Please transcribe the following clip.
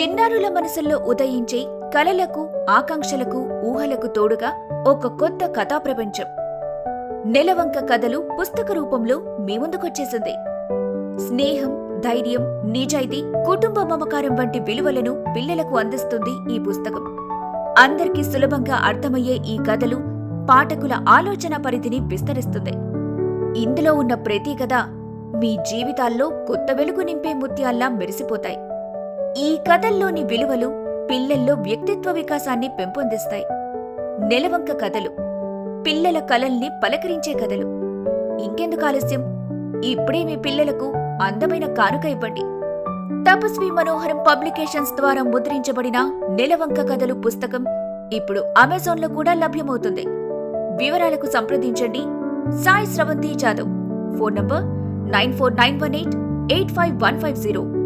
చిన్నారుల మనసుల్లో ఉదయించే కలలకు ఆకాంక్షలకు ఊహలకు తోడుగా ఒక కొత్త కథా ప్రపంచం. నెలవంక కథలు పుస్తక రూపంలో మీ ముందుకొచ్చేసింది. స్నేహం ధైర్యం నిజాయితీ కుటుంబ మమకారం వంటి విలువలను పిల్లలకు అందిస్తుంది ఈ పుస్తకం. అందరికీ సులభంగా అర్థమయ్యే ఈ కథలు పాఠకుల ఆలోచన పరిధిని విస్తరిస్తుంది. ఇందులో ఉన్న ప్రతి కథ మీ జీవితాల్లో కొత్త వెలుగు నింపే ముత్యాల్లా మెరిసిపోతాయి. ఈ కథల్లోని విలువలు పిల్లల్లో వ్యక్తిత్వ వికాసాన్ని పెంపొందిస్తాయి. నెలవంక కథలు పిల్లల కలల్ని పలకరించే కథలు. ఇంకెందుకు ఆలస్యం? ఇప్పుడే మీ పిల్లలకు అందమైన కానుక ఇవ్వండి. తపస్వి మనోహరం పబ్లికేషన్స్ ద్వారా ముద్రించబడిన నెలవంక కథలు పుస్తకం ఇప్పుడు అమెజాన్లో కూడా లభ్యమవుతుంది. వివరాలకు సంప్రదించండి. Sai Sravanthi Jadhav phone number nine four nine one eight eight five one five zero.